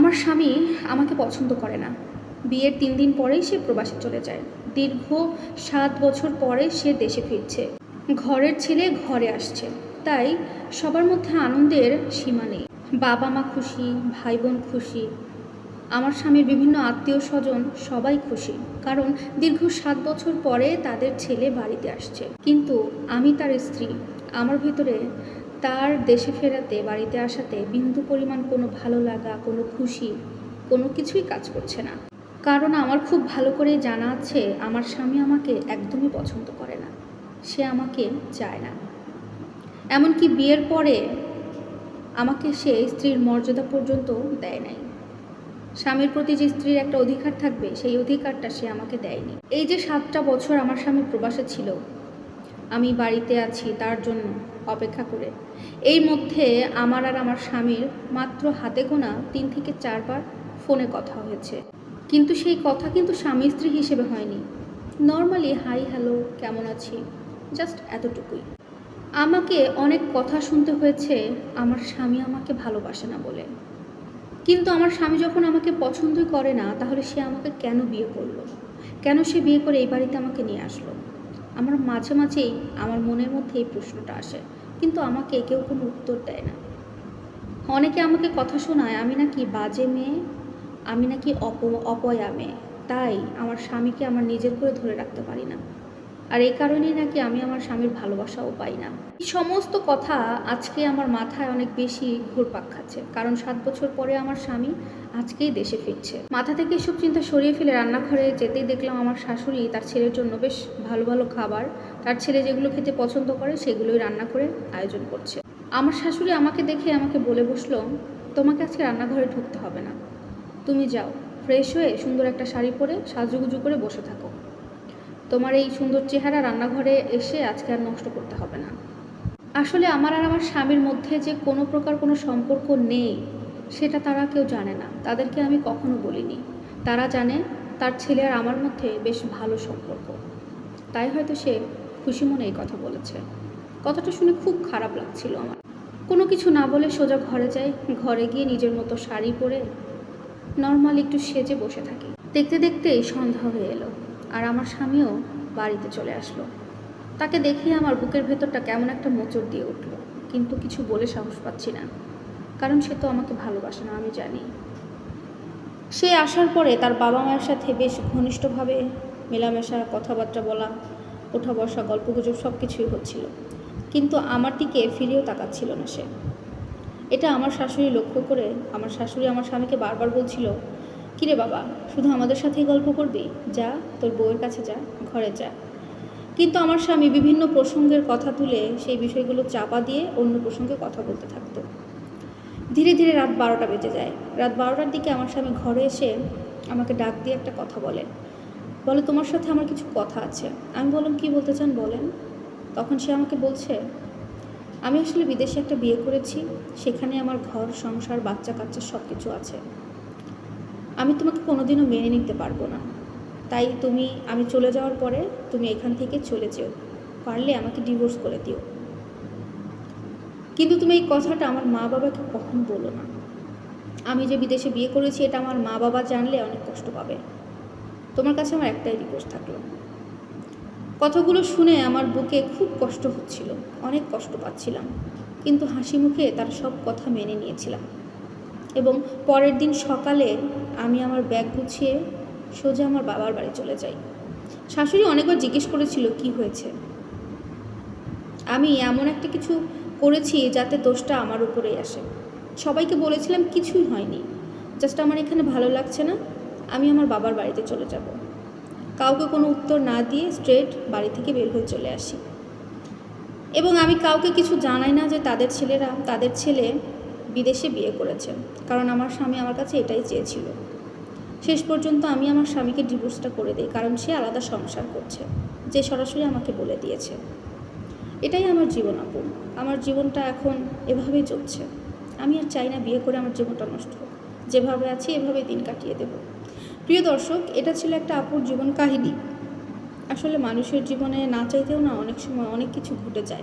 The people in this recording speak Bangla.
আমার স্বামী আমাকে পছন্দ করে না। বিয়ের তিন দিন পরেই সে প্রবাসে চলে যায়। দীর্ঘ সাত বছর পরে সে দেশে ফিরছে। ঘরের ছেলে ঘরে আসছে। তাই সবার মধ্যে আনন্দের সীমা নেই। বাবা মা খুশি, ভাই বোন খুশি। আমার স্বামীর বিভিন্ন আত্মীয় স্বজন সবাই খুশি। কারণ দীর্ঘ সাত বছর পরে তাদের ছেলে বাড়িতে আসছে। কিন্তু আমি তার স্ত্রী। আমার ভিতরে তার দেশে ফেরাতে, বাড়িতে আসাতে বিন্দু পরিমাণ কোনো ভালো লাগা, কোনো খুশি, কোনো কিছুই কাজ করছে না। কারণ আমার খুব ভালো করে জানা আছে, আমার স্বামী আমাকে একদমই পছন্দ করে না। সে আমাকে চায় না। এমনকি বিয়ের পরে আমাকে সে স্ত্রীর মর্যাদা পর্যন্ত দেয় নাই। স্বামীর প্রতি যে স্ত্রীর একটা অধিকার থাকবে, সেই অধিকারটা সে আমাকে দেয়নি। এই যে সাতটা বছর আমার স্বামী প্রবাসে ছিল আমি বাড়িতে আছি তার জন্য অপেক্ষা করে। এই মধ্যে আমার আর আমার স্বামীর মাত্র হাতে গোনা তিন থেকে চারবার ফোনে কথা হয়েছে। কিন্তু সেই কথা কিন্তু স্বামী স্ত্রী হিসেবে হয়নি। নর্মালি, হাই, হ্যালো, কেমন আছি? জাস্ট এতটুকুই। আমাকে অনেক কথা শুনতে হয়েছে, আমার স্বামী আমাকে ভালোবাসে না বলে। কিন্তু আমার স্বামী যখন আমাকে পছন্দই করে না, তাহলে সে আমাকে কেন বিয়ে করল? কেন সে বিয়ে করে এই বাড়িতে আমাকে নিয়ে আসলো? আমার মাঝে মাঝেই আমার মনের মধ্যে এই প্রশ্নটা আসে, কিন্তু আমাকে কেউ কোনো উত্তর দেয় না। অনেকে আমাকে কথা শোনায়, আমি নাকি বাজে মেয়ে, আমি নাকি অপ, অপয়া মেয়ে, তাই আমার স্বামীকে আমার নিজের করে ধরে রাখতে পারি না। আর এই কারণেই নাকি আমি আমার স্বামীর ভালোবাসাও পাই না। এই সমস্ত কথা আজকে আমার মাথায় অনেক বেশি ঘুরপাক খাচ্ছে। কারণ সাত বছর পরে আমার স্বামী আজকেই দেশে ফিরছে। মাথা থেকে এসব চিন্তা সরিয়ে ফেলে রান্নাঘরে যেতেই দেখলাম আমার শাশুড়ি তার ছেলের জন্য বেশ ভালো ভালো খাবার। তার ছেলে যেগুলো খেতে পছন্দ করে সেগুলোই রান্না করে আয়োজন করছে। আমার শাশুড়ি আমাকে দেখে আমাকে বলে বসল, তোমাকে আজকে রান্নাঘরে ঢুকতে হবে না। তুমি যাও, ফ্রেশ হয়ে সুন্দর একটা শাড়ি পরে সাজুগুজু করে বসে থাকো। তোমার এই সুন্দর চেহারা রান্নাঘরে এসে আজকে আর নষ্ট করতে হবে না। আসলে আমার আর আমার স্বামীর মধ্যে যে কোনো প্রকার কোনো সম্পর্ক নেই, সেটা তারা কেউ জানে না। তাদেরকে আমি কখনো বলিনি। তারা জানে তার ছেলে আর আমার মধ্যে বেশ ভালো সম্পর্ক। তাই হয়তো সে খুশি মনে এই কথা বলেছে। কথাটা শুনে খুব খারাপ লাগছিল আমার। কোনো কিছু না বলে সোজা ঘরে যাই। ঘরে গিয়ে নিজের মতো শাড়ি পরে নর্মাল একটু সেজে বসে থাকি। দেখতে দেখতেই সন্ধ্যা হয়ে এলো। আর আমার স্বামীও বাড়িতে চলে আসলো। তাকে দেখে আমার বুকের ভেতরটা কেমন একটা মোচড় দিয়ে উঠল, কিন্তু কিছু বলে সাহস পাচ্ছি না, কারণ সে তো আমাকে ভালোবাসে না, আমি জানি। সে আসার পরে তার বাবা মায়ের সাথে বেশ ঘনিষ্ঠভাবে মেলামেশা, কথাবার্তা বলা, ওঠা বসা, গল্পগুজব সব কিছুই হচ্ছিল, কিন্তু আমার দিকে ফিরেও তাকাচ্ছিল না সে। এটা আমার শাশুড়ি লক্ষ্য করে আমার শাশুড়ি আমার স্বামীকে বারবার বলছিল কিরে বাবা, শুধু আমাদের সাথেই গল্প করবি? যা, তোর বউয়ের কাছে যা, ঘরে যা। কিন্তু আমার স্বামী বিভিন্ন প্রসঙ্গের কথা তুলে সেই বিষয়গুলো চাপা দিয়ে অন্য প্রসঙ্গে কথা বলতে থাকতো। ধীরে ধীরে রাত বারোটা বেজে যায়। রাত বারোটার দিকে আমার স্বামী ঘরে এসে আমাকে ডাক দিয়ে একটা কথা বলে। বলে, তোমার সাথে আমার কিছু কথা আছে। আমি বললাম, কি বলতে চান বলেন? তখন সে আমাকে বলছে, আমি আসলে বিদেশে একটা বিয়ে করেছি। সেখানে আমার ঘর, সংসার বাচ্চা কাচ্চা সব কিছু আছে। আমি তোমাকে কোনোদিনও মেনে নিতে পারব না। তাই তুমি, আমি চলে যাওয়ার পরে তুমি এখান থেকে চলে যেও। পারলে আমাকে ডিভোর্স করে দিও। কিন্তু তুমি এই কথাটা আমার মা বাবাকে কখন বলো না। আমি যে বিদেশে বিয়ে করেছি, এটা আমার মা বাবা জানলে অনেক কষ্ট পাবে। তোমার কাছে আমার একটাই রিকোয়েস্ট থাকল। কথাগুলো শুনে আমার বুকে খুব কষ্ট হচ্ছিল, অনেক কষ্ট পাচ্ছিলাম। কিন্তু হাসি মুখে তার সব কথা মেনে নিয়েছিলাম। এবং পরের দিন সকালে আমি আমার ব্যাগ গুছিয়ে সোজা আমার বাবার বাড়ি চলে যাই। শাশুড়ি অনেকবার জিজ্ঞেস করেছিল, কি হয়েছে? আমি এমন একটা কিছু করেছি যাতে দোষটা আমার উপরেই আসে। সবাইকে বলেছিলাম, কিছুই হয়নি। জাস্ট আমার এখানে ভালো লাগছে না। আমি আমার বাবার বাড়িতে চলে যাব। কাউকে কোনো উত্তর না দিয়ে স্ট্রেট বাড়ি থেকে বের হয়ে চলে আসি। এবং আমি কাউকে কিছু জানাই না যে তাদের ছেলেরা, তাদের ছেলে বিদেশে বিয়ে করেছে। কারণ আমার স্বামী আমার কাছে এটাই চেয়েছিল। শেষ পর্যন্ত আমি আমার স্বামীকে ডিভোর্সটা করে দিই, কারণ সে আলাদা সংসার করছে, যে সরাসরি আমাকে বলে দিয়েছে। এটাই আমার জীবন আপু আমার জীবনটা এখন এভাবেই চলছে। আমি আর চাই না বিয়ে করে আমার জীবনটা নষ্ট হোক। যেভাবে আছি, এভাবেই দিন কাটিয়ে দেব। প্রিয় দর্শক, এটা ছিল একটা আপুর জীবন কাহিনী। আসলে মানুষের জীবনে না চাইতেও না অনেক সময় অনেক কিছু ঘটে যায়।